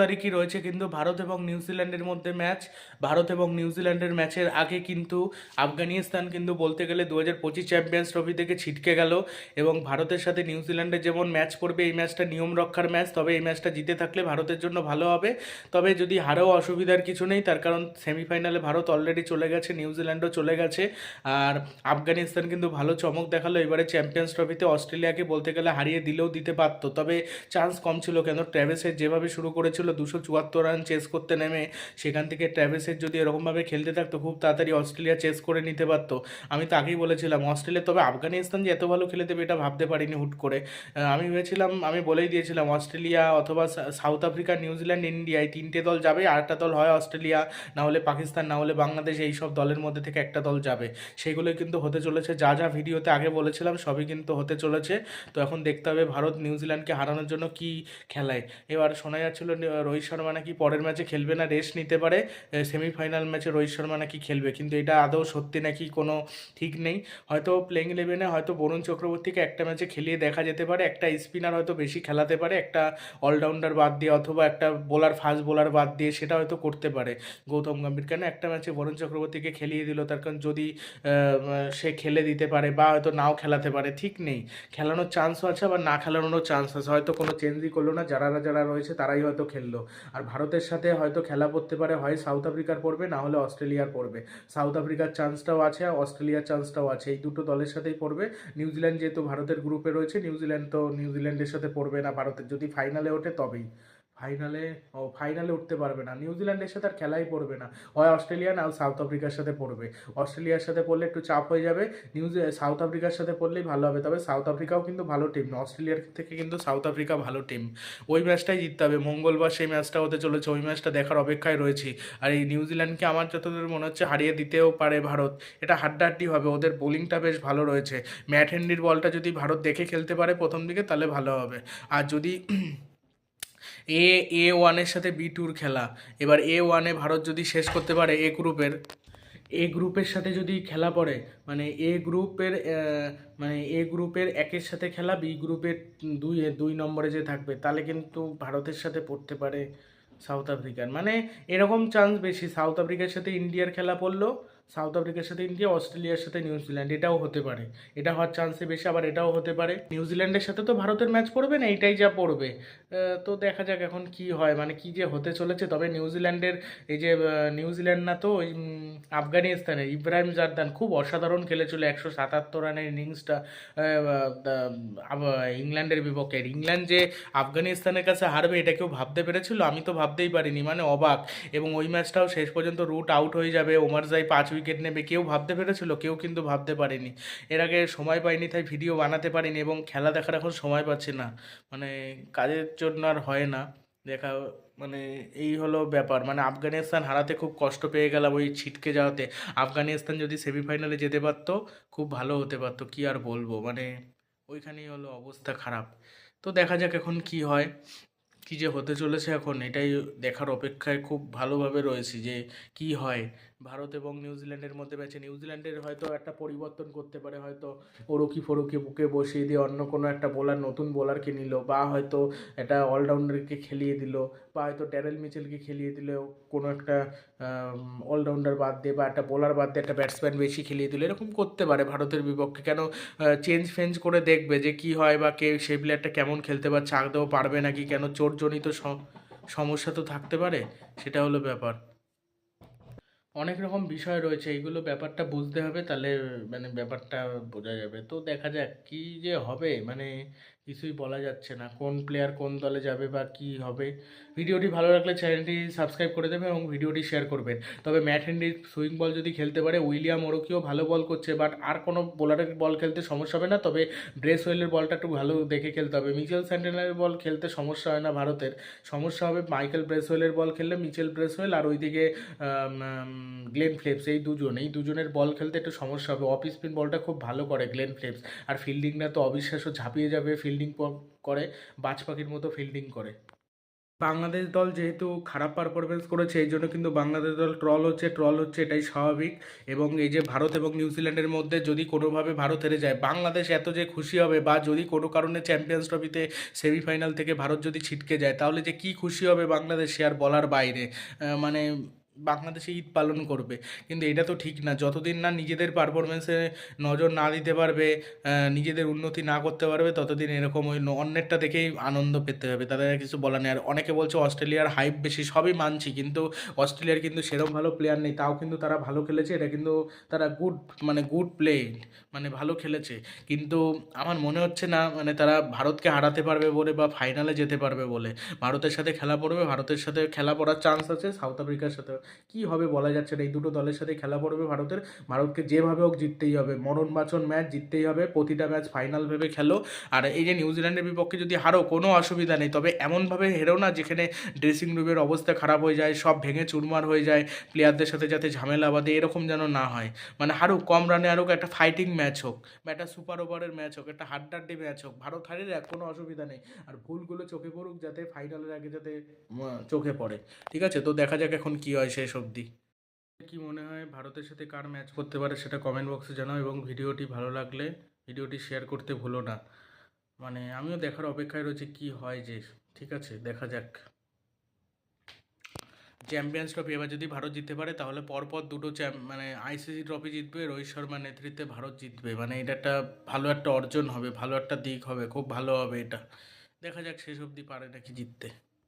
তারিখই রয়েছে কিন্তু ভারত এবং নিউজিল্যান্ডের মধ্যে ম্যাচ। ভারত এবং নিউজিল্যান্ডের ম্যাচের আগে কিন্তু আফগানিস্তান কিন্তু বলতে গেলে দু হাজার পঁচিশ চ্যাম্পিয়ন্স ট্রফি থেকে ছিটকে গেল এবং ভারতের সাথে নিউজিল্যান্ডের যেমন ম্যাচ পড়বে, এই ম্যাচটা নিয়ম রক্ষার ম্যাচ। তবে এই ম্যাচটা জিতে থাকলে ভারতের জন্য ভালো হবে। তবে যদি হারেও অসুবিধার কিছু নেই, তার কারণ সেমিফাইনালে ভারত অলরেডি চলে গেছে নিউজিল্যান্ডও চলে গেছে। আর আফগানিস্তান কিন্তু ভালো চমক দেখাল, এবারে চ্যাম্পিয়ন্স ট্রফিতে অস্ট্রেলিয়াকে বলতে গেলে হারিয়ে দিলেও দিতে পারতো। তবে চান্স কম ছিল কেন? ট্র্যাভেসের যেভাবে শুরু করেছিল দুশো চুয়াত্তর রান চেস করতে নেমে সেখান থেকে ট্র্যাভেসের যদি এরকমভাবে খেলতে থাকতো, খুব তাড়াতাড়ি অস্ট্রেলিয়া চেস করে নিতে পারতো। আমি তো আগেই বলেছিলাম, অস্ট্রেলিয়া, তবে আফগানিস্তান যে এত ভালো খেলে দেবে এটা ভাবতে পারিনি হুট করে। আমি ভেবেছিলাম, আমি বলেই দিয়েছিলাম, অস্ট্রেলিয়া অথবা সাউথ আফ্রিকা নিউজিল্যান্ড ইন্ডিয়া এই তিনটে দল যাবে, আর একটা দল হয় অস্ট্রেলিয়া, না হলে পাকিস্তান, না হলে বাংলাদেশ, এই সব দলের মধ্যে থেকে একটা দল যাবে। সেগুলোই কিন্তু হতে চলেছে। যা যা ভিডিওতে আগে বলেছিলাম, সবই কিন্তু হতে চলেছে। তো এখন দেখতে হবে ভারত নিউজিল্যান্ডকে হারানোর জন্য কি খেলায়। এবার শোনা যাচ্ছিল রোহিত শর্মা নাকি পরের ম্যাচে খেলবে না রেস্ট নিতে পারে। সেমিফাইনাল ম্যাচে রোহিত শর্মা নাকি খেলবে, কিন্তু এটা আদৌ সত্যি নাকি কোনো ঠিক নেই। হয়তো প্লেইং ইলেভেনে হয়তো বরুণ চক্রবর্তীকে একটা ম্যাচে খেলিয়ে দেখা যেতে পারে, একটা স্পিনার হয়তো বেশি খেলাতে পারে, একটা অলরাউন্ডার বাদ দিয়ে অথবা একটা বোলার ফাস্ট বোলার বাদ দিয়ে সেটা হয়তো করতে পারে। গৌতম গম্ভীর, কেন একটা ম্যাচে বরুণ চক্রবর্তীকে খেলিয়ে দিল, তার কারণ যদি সে খেলে দিতে পারে বা হয়তো নাও খেলাতে পারে, ঠিক নেই। খেলানোর চান্সও আছে আবার না খেলানোরও চান্স আছে, হয়তো কোনো চেঞ্জই করল না, যারা যারা রয়েছে তারাই হয়তো খেললো। আর ভারতের সাথে হয়তো খেলা পড়তে পারে, হয় সাউথ আফ্রিকার পড়বে, না হলে অস্ট্রেলিয়ার পড়বে। সাউথ আফ্রিকার চান্সটাও আছে আর অস্ট্রেলিয়ার চান্সটাও আছে। এই দুটো দলের সাথেই পড়বে। নিউজিল্যান্ড যেহেতু ভারতের গ্রুপে রয়েছে নিউজিল্যান্ড তো নিউজিল্যান্ডের সাথে পড়বে না ভারতের। যদি ফাইনালে ওঠে তবেই। ফাইনালে ও ফাইনালে উঠতে পারবে না। নিউজিল্যান্ডের সাথে আর খেলাই পড়বে না। হয় অস্ট্রেলিয়া না সাউথ আফ্রিকার সাথে পড়বে। অস্ট্রেলিয়ার সাথে পড়লে একটু চাপ হয়ে যাবে। নিউজি সাউথ আফ্রিকার সাথে পড়লেই ভালো হবে। তবে সাউথ আফ্রিকাও কিন্তু ভালো টিম অস্ট্রেলিয়ার থেকে কিন্তু সাউথ আফ্রিকা ভালো টিম ওই ম্যাচটাই জিততে হবে। মঙ্গলবার সেই ম্যাচটা হতে চলেছে। ওই ম্যাচটা দেখার অপেক্ষায় রয়েছি। আর এই নিউজিল্যান্ডকে আমার যতদূর মনে হচ্ছে হারিয়ে দিতেও পারে ভারত। এটা হাড্ডাহাড্ডি হবে। ওদের বোলিংটা বেশ ভালো রয়েছে। ম্যাট হেনরির বলটা যদি ভারত দেখে খেলতে পারে প্রথম দিকে, তাহলে ভালো হবে। আর যদি এ এ ওয়ানের সাথে বি টুর খেলা। এবার এ ওয়ানে ভারত যদি শেষ করতে পারে এ গ্রুপের এ গ্রুপের সাথে যদি খেলা পড়ে মানে এ গ্রুপের মানে এ গ্রুপের একের সাথে খেলা বি গ্রুপের দুই দুই নম্বরে যে থাকবে, তাহলে কিন্তু ভারতের সাথে পড়তে পারে সাউথ আফ্রিকার মানে এরকম চান্স বেশি। সাউথ আফ্রিকার সাথে ইন্ডিয়ার খেলা পড়ল সাউথ আফ্রিকার সাথে ইন্ডিয়া, অস্ট্রেলিয়ার সাথে নিউজিল্যান্ড এটাও হতে পারে। এটা হওয়ার চান্সে বেশি, আবার এটাও হতে পারে। নিউজিল্যান্ডের সাথে তো ভারতের ম্যাচ পড়বে না, এইটাই যা পড়বে। তো দেখা যাক এখন কি হয় মানে কি যে হতে চলেছে। তবে নিউজিল্যান্ডের এই যে নিউজিল্যান্ড না তো, ওই আফগানিস্তানের ইব্রাহিম জারদান খুব অসাধারণ খেলেছিল, একশো সাতাত্তর রানের ইনিংসটা ইংল্যান্ডের বিপক্ষে। ইংল্যান্ড যে আফগানিস্তানের কাছে হারবে, এটা কেউ ভাবতে পেরেছিল? আমি তো ভাবতেই পারিনি মানে অবাক। এবং ওই ম্যাচটাও শেষ পর্যন্ত রুট আউট হয়ে যাবে, ওমার জাই পাঁচ উইকেট নেবে, কেউ ভাবতে পেরেছিল, কেউ কিন্তু ভাবতে পারেনি। এর আগে সময় পাইনি, তাই ভিডিও বানাতে পারিনি এবং খেলা দেখার এখন সময় পাচ্ছি না। মানে কাজের জন্য আর হয় না। দেখা মানে এই হলো ব্যাপার। মানে আফগানিস্তান হারাতে খুব কষ্ট পেয়ে গেলাম ওই ছিটকে যাওয়াতে। আফগানিস্তান যদি সেমিফাইনালে যেতে পারতো, খুব ভালো হতে পারতো, কি আর বলব? মানে ওইখানেই হলো অবস্থা খারাপ। তো দেখা যাক এখন কি হয়, কি যে হতে চলেছে এখন, এটাই দেখার অপেক্ষায় খুব ভালোভাবে রয়েছি যে কি হয়। ভারত এবং নিউজিল্যান্ডের মধ্যে ম্যাচে। নিউজিল্যান্ডের হয়তো একটা পরিবর্তন করতে পারে, হয়তো ওরকি ফরুকি বুকে বসিয়ে দিয়ে অন্য কোনো একটা বোলার নতুন বোলারকে নিল বা হয়তো একটা অলরাউন্ডারকে খেলিয়ে দিল বা হয়তো ড্যারেল মিচেলকে খেলিয়ে দিল, কোনো একটা অলরাউন্ডার বাদ দিয়ে বা একটা বোলার বাদ দিয়ে একটা ব্যাটসম্যান বেশি খেলিয়ে দিল। এরকম করতে পারে ভারতের বিপক্ষে। কেন চেঞ্জ ফেঞ্জ করে দেখবে যে কি হয় বা কে, সেই প্লেয়ারটা কেমন খেলতে পারছে, আদৌ পারবে নাকি? কেন চোটজনিত স- সমস্যা তো থাকতে পারে? সেটা হলো ব্যাপার। অনেক রকম বিষয় রয়েছে, এইগুলো ব্যাপারটা বুঝতে হবে, তাহলে মানে ব্যাপারটা বোঝা যাবে। তো দেখা যাক কী যে হবে মানে কিছুই বলা যাচ্ছে না। কোন প্লেয়ার কোন দলে যাবে বা কি হবে। ভিডিওটি ভালো লাগলে চ্যানেলটি সাবস্ক্রাইব করে দেবেন এবং ভিডিওটি শেয়ার করবেন। তবে ম্যাট হেনরি সুইং বল যদি খেলতে পারে, উইলিয়াম ওরকিও ভালো বল করছে বাট আর কোনো বোলারের বল খেলতে সমস্যা হবে না। তবে ব্রেসওয়েলের বলটা একটু ভালো দেখে খেলতে হবে। মিচেল স্যান্টেনারের বল খেলতে সমস্যা হয় না ভারতের। সমস্যা হবে মাইকেল ব্রেসওয়েলের বল খেললে মিচেল ব্রেসওয়েল আর ওইদিকে গ্লেন ফ্লেপস, এই দুজন। এই দুজনের বল খেলতে একটু সমস্যা হবে। অফ স্পিন বলটা খুব ভালো করে গ্লেন ফ্লেপস। আর ফিল্ডিংটা তো অবিশ্বাস্য ঝাঁপিয়ে যাবে। ফিল্ডিং করে বাজ পাখির মতো ফিল্ডিং করে। বাংলাদেশ দল যেহেতু খারাপ পারফরমেন্স করেছে, এই জন্য কিন্তু বাংলাদেশ দল ট্রল হচ্ছে ট্রল হচ্ছে, এটাই স্বাভাবিক। এবং এই যে ভারত এবং নিউজিল্যান্ডের মধ্যে যদি কোনোভাবে ভারত হেরে যায়, বাংলাদেশ এত যে খুশি হবে বা যদি কোনো কারণে চ্যাম্পিয়ন্স ট্রফিতে সেমিফাইনাল থেকে ভারত যদি ছিটকে যায়, তাহলে যে কি খুশি হবে বাংলাদেশ আর বলার বাইরে। মানে বাংলাদেশে ঈদ পালন করবে। কিন্তু এটা তো ঠিক না। যতদিন না নিজেদের পারফরমেন্সে নজর না দিতে পারবে নিজেদের উন্নতি না করতে পারবে, ততদিন এরকম ওই অন্যেরটা দেখেই আনন্দ পেতে হবে। তাদের কিছু বলার নেই। আর অনেকে বলছে অস্ট্রেলিয়ার হাইপ বেশি, সবই মানছি। কিন্তু অস্ট্রেলিয়ার কিন্তু সেরকম ভালো প্লেয়ার নেই। তাও কিন্তু তারা ভালো খেলেছে। এটা কিন্তু তারা গুড মানে গুড প্লে মানে ভালো খেলেছে। কিন্তু আমার মনে হচ্ছে না মানে তারা ভারতকে হারাতে পারবে বলে বা ফাইনালে যেতে পারবে বলে। ভারতের সাথে খেলা পড়বে, ভারতের সাথে খেলা পড়ার চান্স আছে সাউথ আফ্রিকার সাথে কি হবে বলা যাচ্ছে না। এই দুটো দলের সাথে খেলা পড়বে ভারতের। ভারতকে যেভাবে হোক জিততেই হবে। মরণ বাচন ম্যাচ জিততেই হবে। প্রতিটা ম্যাচ ফাইনাল ভেবে খেলো। আর এই যে নিউজিল্যান্ডের বিপক্ষে যদি হারো, কোনো অসুবিধা নেই। তবে এমনভাবে হেরো না, যেখানে ড্রেসিং রুমের অবস্থা খারাপ হয়ে যায়, সব ভেঙে চুরমার হয়ে যায় প্লেয়ারদের সাথে যাতে ঝামেলা বাঁধে, এরকম যেন না হয়। মানে হারুক, কম রানে আরও একটা ফাইটিং ম্যাচ হোক। বা একটা সুপার ওভারের ম্যাচ হোক, একটা হাড্ডাড্ডি ম্যাচ হোক। ভারত হারিয়ে এক কোনো অসুবিধা নেই। আর ভুলগুলো চোখে পড়ুক যাতে ফাইনালের আগে যাতে চোখে পড়ে। ঠিক আছে? তো দেখা যাক এখন কি হয়। শেষ অবধি। কি মনে হয় ভারতের সাথে কার ম্যাচ করতে পারে সেটা কমেন্ট বক্সে জানাও এবং ভিডিওটি ভালো লাগলে ভিডিওটি শেয়ার করতে ভুলো না। মানে আমিও দেখার অপেক্ষায় রয়েছে কি হয় যে, ঠিক আছে, দেখা যাক। চ্যাম্পিয়ন্স ট্রফি এবার যদি ভারত জিততে পারে তাহলে পরপর দুটো মানে আইসিসি ট্রফি জিতবে, রোহিত শর্মার নেতৃত্বে ভারত জিতবে। মানে এটা একটা ভালো একটা অর্জন হবে, ভালো একটা দিক হবে, খুব ভালো হবে এটা। দেখা যাক শেষ অবধি পারে নাকি জিততে।